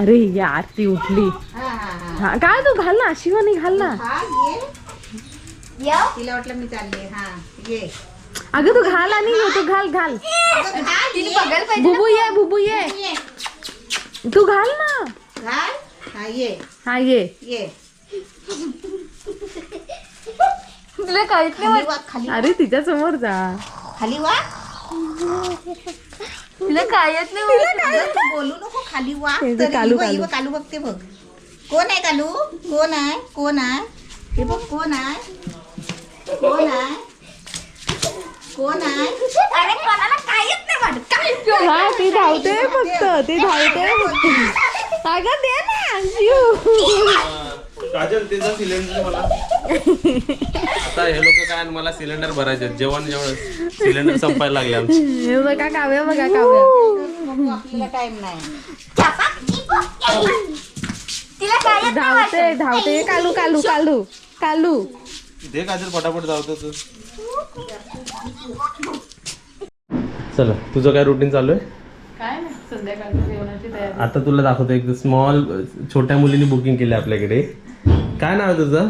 अरे यार ती उठली. हा काय तू घाल ना शिवानी घाल ना. हा ये. तिला वाटलं मी चालले हा ये. अगं तू घाल आणि ये, तू घाल घाल. ये. बुबू ये बुबू ये. ये. तू घाल ना. घाल. हा ये. हा ये. ये. तुला कळत खाली अरे तिच्या समोर जा. खाली वा तुला कळत नाही अगं, तू बोलू नको खाली वा कालू, ही ही कालू. कालू. बघते बघ. कोण आहे कालू? कोण आहे? कोण आहे? हे बघ कोण आहे? कोण आहे? कोण आहे? अरे कोणाला काहीच नाही वाटत. काय हा ती धावते फक्त ती धावते फक्त. अगं दे ना काजल त्याचा सिलेंडर मला. आता हे लोक काय मला सिलेंडर भरायचे जेवण जेवण सिलेंडर संपायला लागले आमचे. हे बघा काव्या बघा काव्या. आपल्याला टाइम नाही. तिला काहीच नाही वाटत. धावते. धावते कालू कालू कालू कालू. दे काजल फटाफट जावतो तू. चला तुझं काय रुटीन चालू आहे? काय नाही संध्याकाळच्या जेवणाची तयारी. आता तुला दाखवतो एक स्मॉल छोट्या मुलीने बुकिंग केली आपल्याकडे. काय नाव आहे तुझं?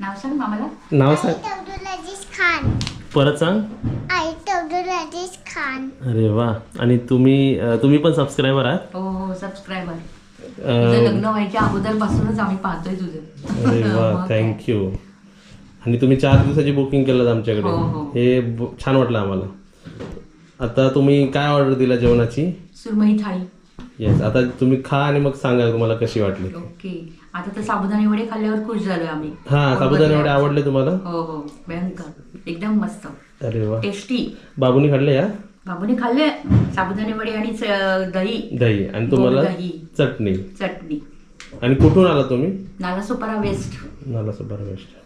नाव सांग मामाला. नाव सांग. अब्दुल अजीज खान. परत सांग. आई अब्दुल अजीज खान. अरे वा. आणि तुम्ही अं, तुम्ही पण सबस्क्रायबर आहात? हो हो सबस्क्रायबर तुझं अं, लग्न व्हायच्या अगोदर पासूनच आम्ही पाहतोय तुझं. अरे वा मग काय. थँक्यू आणि तुम्ही चार दिवसाची बुकिंग केलं आमच्याकडे. हो, हो. हे ब- छान वाटलं आम्हाला. आता तुम्ही काय ऑर्डर दिला जेवणाची? सुरमई थाळी. येस आता तुम्ही खा आणि मग सांगा तुम्हाला कशी वाटली. ओके. आता तर साबुदाणे वडे खाल्ल्यावर खुश झालोय आम्ही. हा साबुदाणे वडे आवडले तुम्हाला? हो हो. भयंकर. एकदम मस्त. अरे वा. टेस्टी बाबूनी खाल्ले या? बाबूने खाल्ले. साबुदाणे वडे आणि च- दही. दही. आणि तुम्हाला दही. चटणी. चटणी. आणि कुठून आला तुम्ही? Nalasopara west. नाला सुपर बेस्ट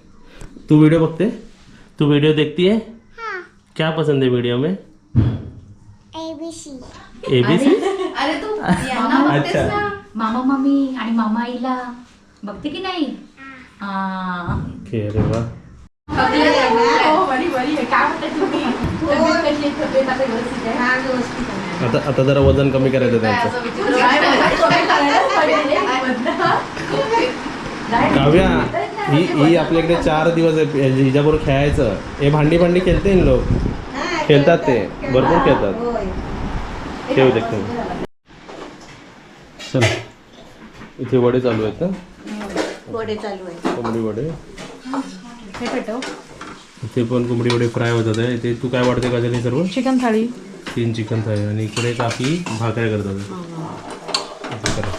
तू वीडियो बघते? तू वीडियो देखती है. क्या पसंद है वीडियो में? एबीसी एबीसी अरे तू यांना बघतेस अच्छा. ना. मामा मामी आणि मामा आईला. बघते की नाही? हा. ओके अरे वा. हा. आता आता जरा वजन कमी करायचं त्यांचं. काव्या ही ही आपल्याकडे चार दिवस आहे हिच्याबरोबर खेळायचं. हे भांडी भांडी खेळते लोक? हा, खेळतात ते. भरपूर हा, खेळतात. खेळू दे चल. इथे वडे चालू आहेत ना वडे चालू आहे कोंबडी वडे. हे पेटव. इथे पण कोंबडी वडे फ्राय होतात आहे. इथे तू काय वाटते का हे सर्व? चिकन थाळी. तीन चिकन थाळी. आणि इकडे काकी भाकऱ्या करतात करा.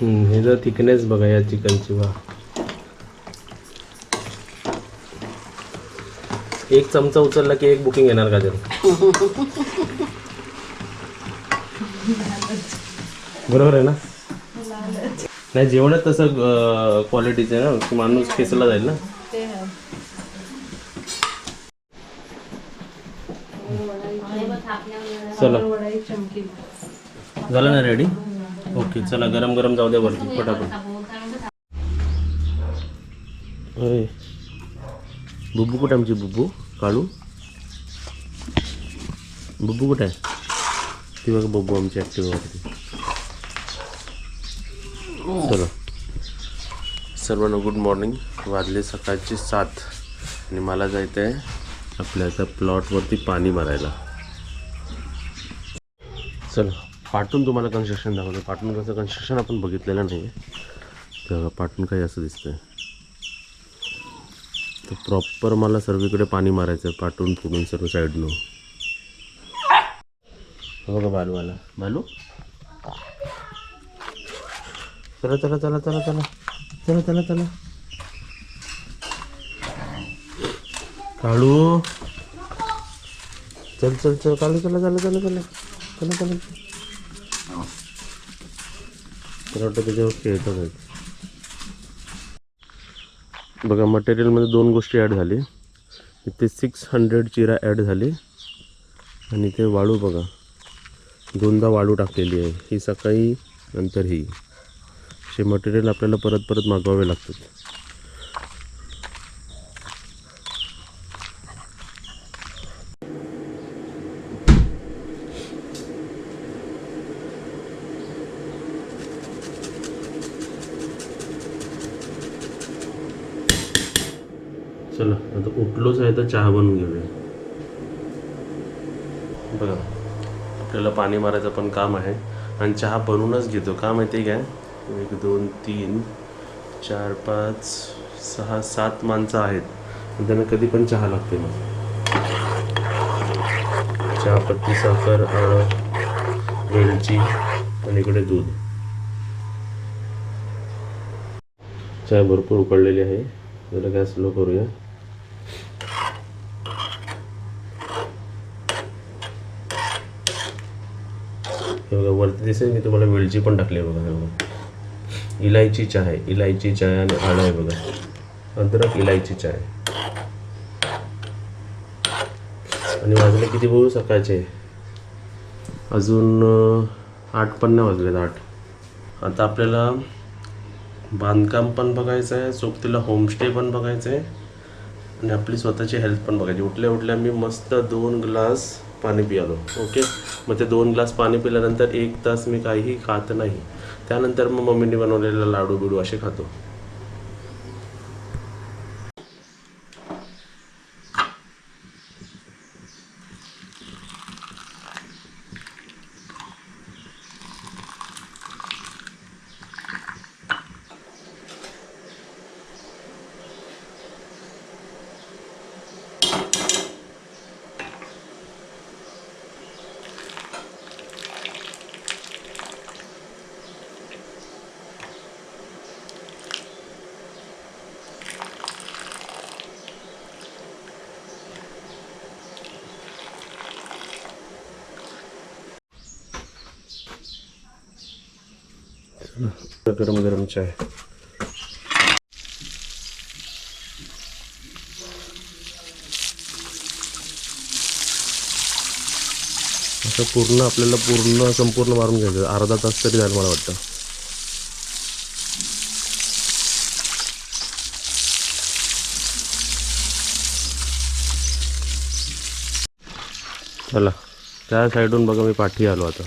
हम्म, हे जर थिकनेस बघा या चिकनची वा एक चमचा उचलला की एक बुकिंग येणार का बरोबर आहे ना? नाही जेवणच तसं क्वालिटीचं आहे ना माणूस खेचला जाईल ना? चला. झालं ना रेडी ओके चला गरम गरम जाऊ द्या वरती पटापट. अरे. बुब्बू कुठे आमची? बुब्बू काळू? बुब्बू कुठे आहे? ती बघा बुब्बू आमची ॲक्टिव्ह वरती. चलो सर्वांना गुड मॉर्निंग वाजले सकाळचे सात आणि मला जायचं आहे आपल्या त्या प्लॉटवरती पाणी मारायला चल पाटून तुम्हाला कन्स्ट्रक्शन दाखवतो. पाटून कसं कन्स्ट्रक्शन आपण बघितलेलं नाही आहे तर पाटून काही असं दिसतंय. तर प्रॉपर मला सर्वीकडे पाणी मारायचं आहे पाटून फुटून सर्व साईडनं हो का बालू आला बालू? चला चला चला चला चला. चला चला चला. काळू. चल चल चल. काळू चला चला चला चला. चला चला. मला वाटतं त्याच्यावर खेळतात आहेत. बघा मटेरियलमध्ये दोन गोष्टी ॲड झाली. इथे सिक्स हंड्रेड चिरा ॲड झाली. आणि ते वाळू बघा. दोनदा वाळू टाकलेली आहे. ही सकाळी नंतर ही. असे मटेरियल आपल्याला परत परत मागवावे लागतात. चला आता उठलोच आहे तर चहा बनवून घेऊया. बघा आपल्याला पाणी मारायचं पण काम आहे. आणि चहा बनवूनच घेतो. का माहिती काय एक दोन तीन चार पाच सहा सात माणसं आहेत. त्यांना कधी पण चहा लागते मग. चहा पत्ती साखर आळं वेलची आणि इकडे दूध. चहा भरपूर उकळलेली आहे. जरा गॅस स्लो करूया. हे बघा वरती दिसेल मी तुम्हाला वेलची पण टाकली आहे बघा हे बघा. इलायची चहा आहे इलायची चहा आणि आळं आहे बघा. अद्रक इलायची चहा आहे आणि वाजले किती बघू सकाळचे? अजून आठ पण नाही वाजलेत आठ. आता आपल्याला बांधकाम पण बघायचं आहे सोबतीला होमस्टे पण बघायचं आहे आणि आपली स्वतःची हेल्थ पण बघायची. उठल्या उठल्या मी मस्त दोन ग्लास पाणी पियालो ओके मग ते दोन ग्लास पाणी पिल्यानंतर एक तास मी काहीही खात नाही. त्यानंतर मग मम्मीने बनवलेला लाडू बिडू असे खातो. गरम गरम चाय. असं पूर्ण आपल्याला पूर्ण संपूर्ण मारून घ्यायचं. अर्धा तास तरी झालं मला वाटतं. चला त्या साईडून बघा मी पाठी आलो आता.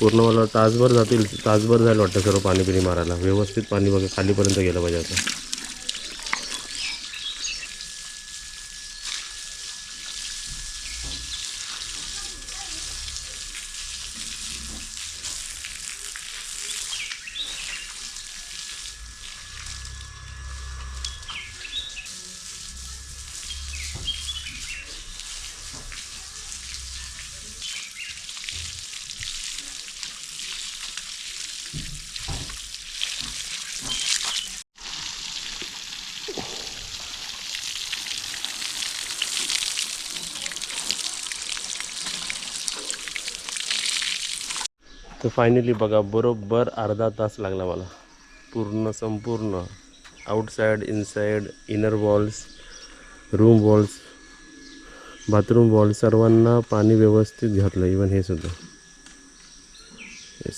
पूर्ण मला तासभर जातील तासभर जायला वाटतं सर्व पाणी पिणी मारायला. व्यवस्थित पाणी बघा खालीपर्यंत गेलं पाहिजे आता. तर फायनली बघा बरोबर अर्धा तास लागला मला. पूर्ण संपूर्ण. Outside inside inner walls room walls bathroom wall सर्वांना पाणी व्यवस्थित घातलं इवन हे सुद्धा. येस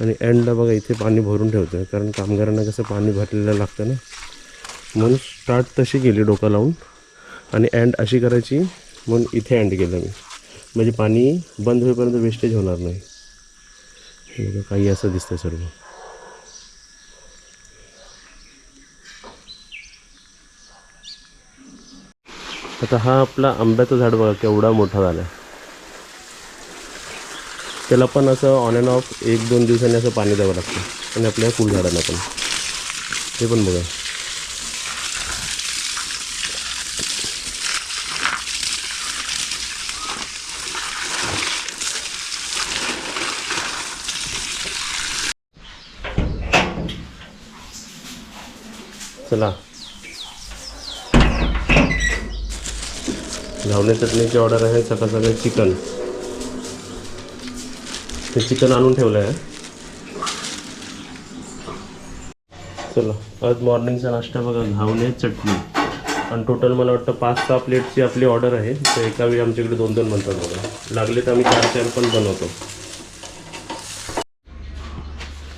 आणि एंडला बघा इथे पाणी भरून ठेवतो आहे कारण कामगारांना कसं पाणी भरलेलं लागतं ना. म्हणून स्टार्ट तशी केली डोकं लावून. आणि एंड अशी करायची म्हणून इथे एंड केलं मी. म्हणजे पाणी बंद होईपर्यंत वेस्टेज होणार नाही. हे बघा काही असं दिसतं सर्व आता हा आपला आंब्याचं झाड बघा केवढा मोठा झाला आहे त्याला पण असं ऑन अँड ऑफ एक दोन दिवसांनी असं पाणी द्यावं लागतं. आणि आपल्या फुलझाडांना पण. ते पण बघा. चला. घावणे चटणीची ऑर्डर आहे सकाळ सकाळी चिकन ते चिकन आणून ठेवलं आहे चला. आज मॉर्निंगचा नाश्ता बघा घावणे चटणी. आणि टोटल मला वाटतं पाच सहा प्लेटची आपली ऑर्डर आहे. तर एका वेळी आमच्याकडे दोन दोन बनतात बघा. लागले तर आम्ही चार चार पण बनवतो.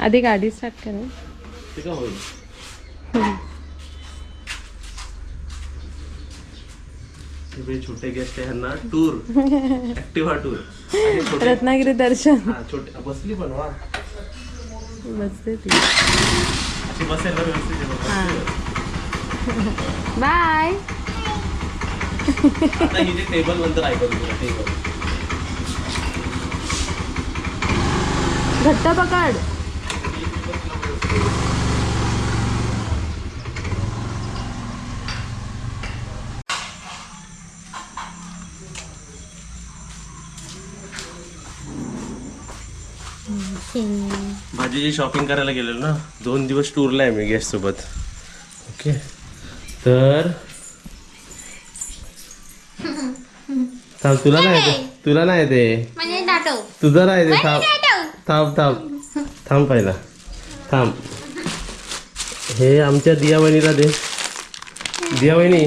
आधी गाडी स्टार्ट करा. ते का होईल. सगळे छोटे गेस्ट आहे ह्यांना टूर ऍक्टिव्हा टूर आणि छोटे रत्नागिरी दर्शन. हा छोटे बसली पण वा. बसते ती. अशी बसेल ना व्यवस्थित आहे बघा. बाय. आता ही जे टेबल नंतर ऐकू तुला टेबल घट्ट पकड. भाजीची शॉपिंग करायला गेलेलो ना. दोन दिवस टूरला आहे मी गेस्ट सोबत. ओके तर थांब तुला नाही येते. तुला नाही येते म्हणजे तुझं नाही येते थांब. थांब थांब. थांब पहिला. थांब. हे आमच्या दिया वहिनीला दे. दिया वहिनी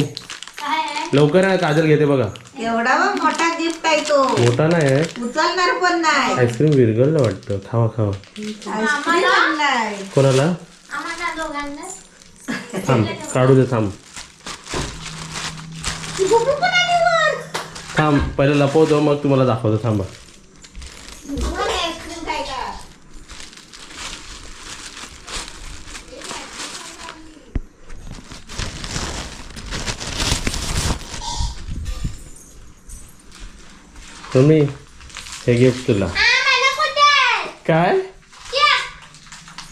लवकर आहे काजल घेते बघा. एवढा वा मोठा तो मोठा नाही आहे. उचलणार पण नाही. आईस्क्रीम विरगळलं वाटतं. खावा खावा. आईस्क्रीम आणलाय कोणाला? थांब. काढू दे थांब. थांब. पहिले लपवतो मग तुम्हाला दाखवतो. थांबा. तुम्ही हे गिफ्ट तुला? काय या.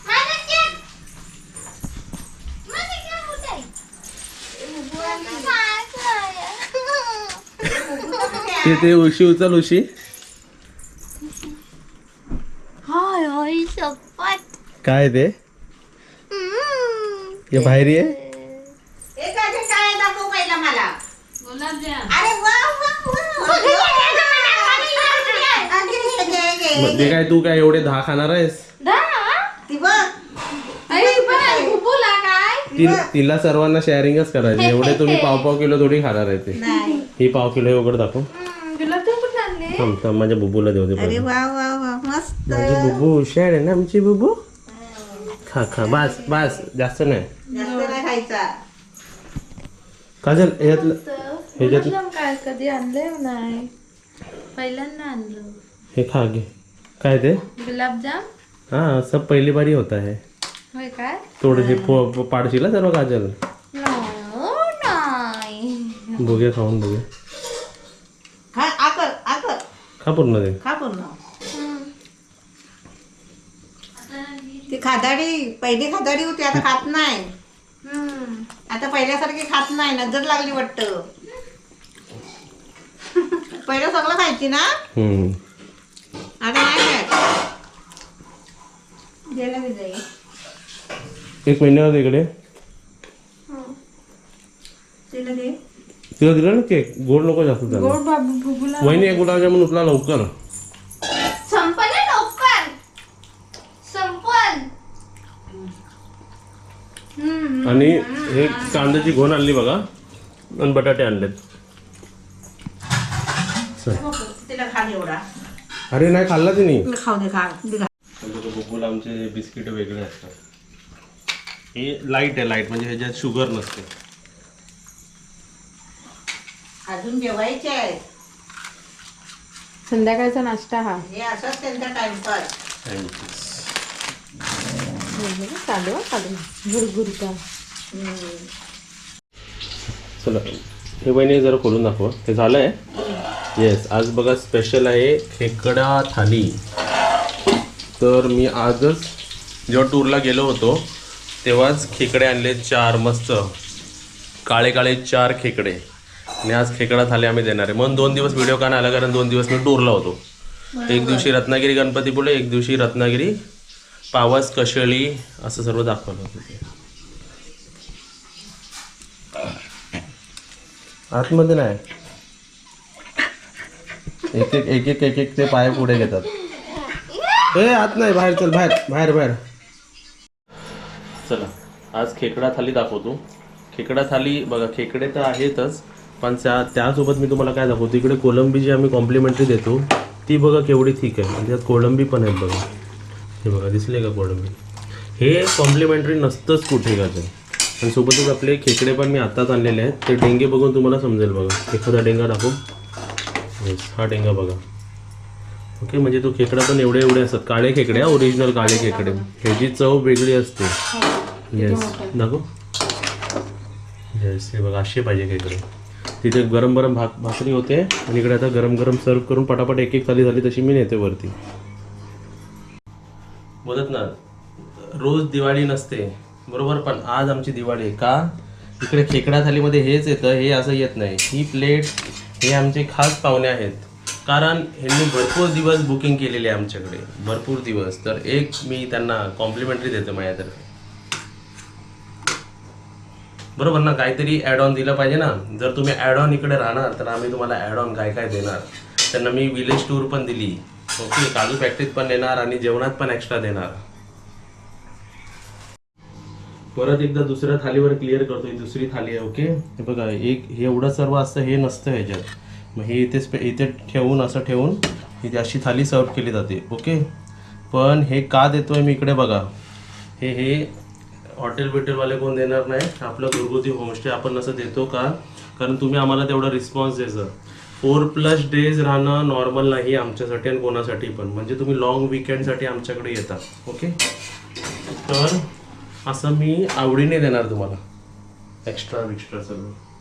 माझं केक. माझं केक कुठे आहे? ते ते उशी उचल उशी होय होय शपथ काय ते. हे बाहेरी आहे हे काय ते काय दाखव पहिला मला अरे वा वा वा अगदी ते काय तू काय एवढे दहा खाणार आहेस? ती बघ. ति, तिला सर्वांना शेअरिंगच करायचे. एवढे तुम्ही पाव पाव किलो थोडी खाणार आहे ते. नाही. ही पाव किलो योगड दाखव. थांब थांब माझ्या बुबूला देऊ दे अरे पहिले. वा वा वा मस्त. माझी बुबू हुशार आहे ना आमची बुबू? खा खा. बस बस. जास्त नाही. जास्त नाही खायचा. काजल ह्यातलं ह्याच्यात काय कधी आणले नाही? पहिल्यांदा आणलं. हे खा घे. काय ते? गुलाबजाम? हा सब पहिली बारी होता है. होय काय? थोडेसे पो- पो- पाडशील हा सर्व काजल? नाही. बघूया खाऊन बघूया खा आकर आकर खा पूर्ण ते. खा पूर्ण. ती खादाडी पहिली खादाडी होती आता खात नाही. आता पहिल्यासारखी खात नाही नजर लागली वाटत. पहिलं सगळं खायची ना? हम्म. आता नाही गेलं एक महिन्यावर इकडे. तिला दे. तिला दिलं ना केक? गोड नको जास्त त्याला. बाबू बुबूला वहिनी एक गुलाबजामुन उचला लवकर. संपलं लवकर. संपल. आणि हे कांद्याची घोण आणली बघा. आणि बटाटे आणलेत. चल. तिला खा एवढा. अरे नाही खाल्ला तिने. खाऊ दे खा दे खा. बुबूला आमचे बिस्किट वेगळे असतात. हे लाइट आहे लाइट म्हणजे ह्याच्यात शुगर नसते. अजून जेवायचे संध्याकाळचा नाश्ता हा. हे असंच त्यांचा टाइमपास चालू चालू गुरगुरता चला हे बहिणी जरा खोलून दाखवा. हे झालं आहे येस आज बघा स्पेशल आहे खेकडा थाली. तर मी आजच जेव्हा टूरला गेलो होतो तेव्हाच खेकडे आणले चार मस्त. काळे काळे चार खेकडे. आणि आज खेकडा थाली आम्ही देणार आहे. म्हणून दोन दिवस व्हिडिओ का नाही आला कारण दोन दिवस मी टूरला होतो. एक दिवशी रत्नागिरी गणपतीपुळे एक दिवशी रत्नागिरी पावस कशेळी असं सर्व दाखवलं होतं. आतमध्ये नाही. एक एक एक एक एक एक ते पाय पुढे घेतात. ए आत नाही बाहेर चल बाहेर बाहेर बाहेर. चला आज खेकडा थाली दाखवतो. खेकडा थाली बघा खेकडे तर आहेतच पण त्या त्यासोबत मी तुम्हाला काय दाखवतो? इकडे कोलंबी जी आम्ही कॉम्प्लिमेंटरी देतो ती बघा केवढी ठीक आहे. आणि त्यात कोळंबी पण आहेत बघा. हे बघा दिसले का कोळंबी हे कॉम्प्लिमेंटरी नसतंच कुठे का ते? आणि सोबतच आपले खेकडे पण मी आत्ताच आणलेले आहेत. ते डेंगे बघून तुम्हाला समजेल बघा. एखादा डेंगा दाखव. Yes, हा डेंगा बघा. ओके म्हणजे तो खेकडा पण एवढे एवढे असतात. काळे खेकडे ओरिजिनल काळे खेकडे. ह्याची चव वेगळी असते. येस दाखव. येस हे बघा असे पाहिजे का इकडे तिथे गरम गरम भाक भाकरी होते आणि इकडे आता गरम गरम सर्व करून पटापट एक एक थाली झाली तशी मी नेते वरती. बोलत ना रोज दिवाळी नसते. बरोबर? पण आज आमची दिवाळी आहे. का? इकडे खेकडा थालीमध्ये हेच येतं हे असं येत नाही. ही प्लेट हे आमचे खास पाहुणे आहेत. कारण ह्यांनी भरपूर दिवस बुकिंग केलेले आहे आमच्याकडे. भरपूर दिवस. तर एक मी त्यांना कॉम्प्लिमेंटरी देतो माझ्यातर्फे. बरोबर ना? काहीतरी ॲड ऑन दिलं पाहिजे ना? जर तुम्ही ॲड ऑन इकडे राहणार तर आम्ही तुम्हाला ॲड ऑन काय काय देणार? त्यांना मी विलेज टूर पण दिली. ओके? काजू फॅक्टरीत पण देणार आणि जेवणात पण एक्स्ट्रा देणार. परत एकदा दुसऱ्या थालीवर क्लिअर करतो ही दुसरी थाली आहे ओके हे बघा एक हे एवढं सर्व असतं हे नसतं ह्याच्यात. मग हे इथे स्पे इथे ठेवून असं ठेवून इथे अशी थाली सर्व केली जाते ओके पण हे का देतोय मी इकडे बघा. हे हे हॉटेल बिटेलवाले कोण देणार नाही? आपलं घरगुती होमस्टे आपण असं देतो का? कारण तुम्ही आम्हाला तेवढा रिस्पॉन्स द्यायचा फोर प्लस डेज राहणं नॉर्मल नाही आमच्यासाठी आणि कोणासाठी पण. म्हणजे तुम्ही लॉंग विकेंडसाठी आमच्याकडे येता ओके तर असं मी आवडीने देणार तुम्हाला. एक्स्ट्रा विक्स्ट्रा सगळं.